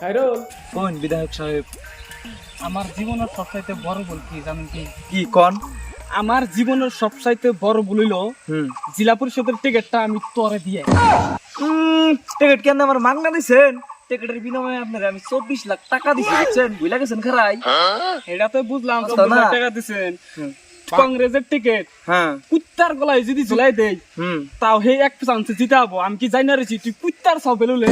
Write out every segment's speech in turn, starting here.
খাইরুল। কোন বিধায়ক সাহেব? আমার জীবনের সবচাইতে বড় ভুল কি জানেন কি? কি কন? আমার জীবনের সবচাইতে বড় ভুল হইল হুম। জেলা পরিষদের টিকিটটা আমি তোরে দিয়ে টিকিট কেন আমার মাগনা দিছেন? টিকিটের বিনিময়ে আপনার আমি চব্বিশ লাখ টাকা দিছি বুঝছেন? বুঝলা গেছেন খারাই? এটা তো বুঝলাম চব্বিশ লাখ টাকা দিছেন। কংগ্রেসের টিকিট হ্যাঁ। কুত্তার গলায় যদি ঝুলাই দেই তাও হে এক চান্সে জিতে হব। আমি কি জানি না রেছি তুই কুত্তার সব বেলুলে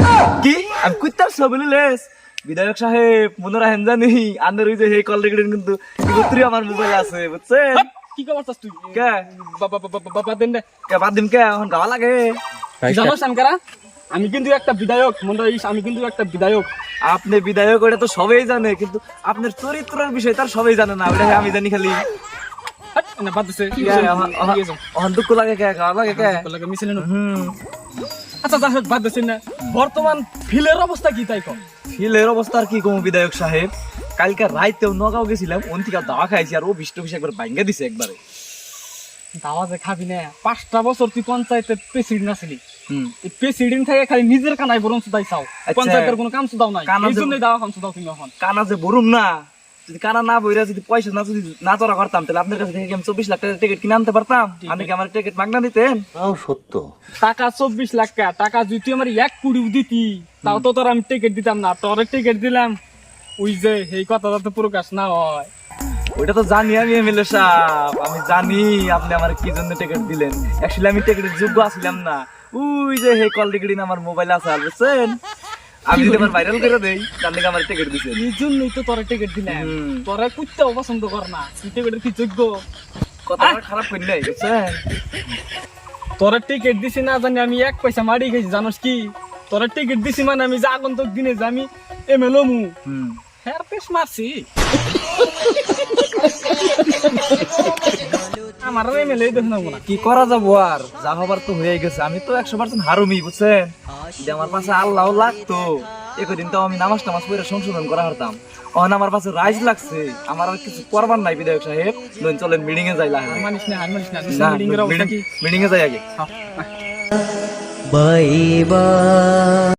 কি? আমি কুত্তার ছবি লেস বিধায়ক সাহেব মনে রাখেন জানি আন্দার ওই যে হে কল রেকর্ডিং কিন্তু ইগত্রি আমার মোবাইল আছে বুঝছেন? কি খবর চাস তুই? কে? বাবা বাবা বাবা দেন কে বাদ দিন কে? এখন গাওয়া লাগে। জানোস আনকারা আমি কিন্তু একটা বিধায়ক মনে আমি কিন্তু একটা বিধায়ক। আপনি বিধায়ক ওটা তো সবাই জানে কিন্তু আপনার চরিত্রের বিষয় তার সবাই জানে না ওটা আমি জানি খালি। না বাদ দিছে। অহন- অহন- অহন দুঃখ লাগে কে? গাওয়া লাগে কে? লাগে মিছিলে আচ্ছা যাই বাদ দিছে না। বর্তমান ফিলের অবস্থা কি তাই কম ফিলের অবস্থা আর কি কম বিধায়ক সাহেব? কালকে রাইতেও নগাঁও গেছিলাম ওন থেকে দাওয়া খাইছি আর ও বিষ্ট বিশ একবার ভাঙ্গা দিছে একবারে। দাওয়া যে খাবি না পাঁচটা বছর তুই পঞ্চায়েতের প্রেসিডেন্ট আছিলি। প্রেসিডেন্ট থেকে খালি নিজের কানাই বরং সুদাই চাও। পঞ্চায়েতের কোনো কাম সুদাও নাই। এই জন্যই দাওয়া কাম সুদাও তুমি এখন। কানা যে বরুম না যদি কানা না বইরা যদি পয়সা না যদি না চড়া করতাম তাহলে আপনার কাছে থেকে আমি চব্বিশ লাখ টাকার টিকিট কিনে আনতে পারতাম। আমি কি আমার টিকিট মাগনা দিতেন? সত্য। টাকা চব্বিশ লাখ টাকা টাকা যদি আমার এক কুড়ি দিতি তাও তো তোর আমি টিকিট দিতাম না তোর টিকিট দিলাম। ওই যে এই কথা যাতে প্রকাশ না হয়। ওইটা তো জানি আমি এমএলএ সাহেব আমি জানি আপনি আমার কি জন্য টিকিট দিলেন। অ্যাকচুয়ালি আমি টিকিটের যোগ্য আসছিলাম না। ওই যে হে কল টিকিট আমার মোবাইল আছে আর বুঝছেন আমি যদি আমার ভাইরাল করে দেই তার আমার টিকিট দিছেন এই জন্যই তো তোর টিকিট দিলাম। তোরা কুত্তে অপছন্দ কর না। টিকিটের কি যোগ্য? কথা আমার খারাপ করি নাই বুঝছেন? তোরা টিকিট দিছি না জানি আমি এক পয়সা মারি গেছি জানোস কি? তোরা টিকিট দিছি মানে আমি যে আগন্তক দিনে যে আমি এমএলও মু। হ্যার পেশ মারছি। আমার এমএলএ দেখ না কি করা যাব আর? যা হবার তো হয়ে গেছে। আমি তো একশো পার্সেন্ট হারুমি বুঝছেন? যে আমার পাশে আল্লাহ লাগতো একদিন তো আমি নামাজ টামাজ পড়ে সংশোধন করা হারতাম অহন আমার পাশে রাইজ লাগছে। আমার আর কিছু করবার নাই বিধায়ক সাহেব। লইন চলেন মিটিং এ যাই লাগে মানিস না মানিস না না মিটিং এর অবস্থা কি? মিটিং এ যাই আগে। হ্যাঁ, হ্যাঁ। বাইবা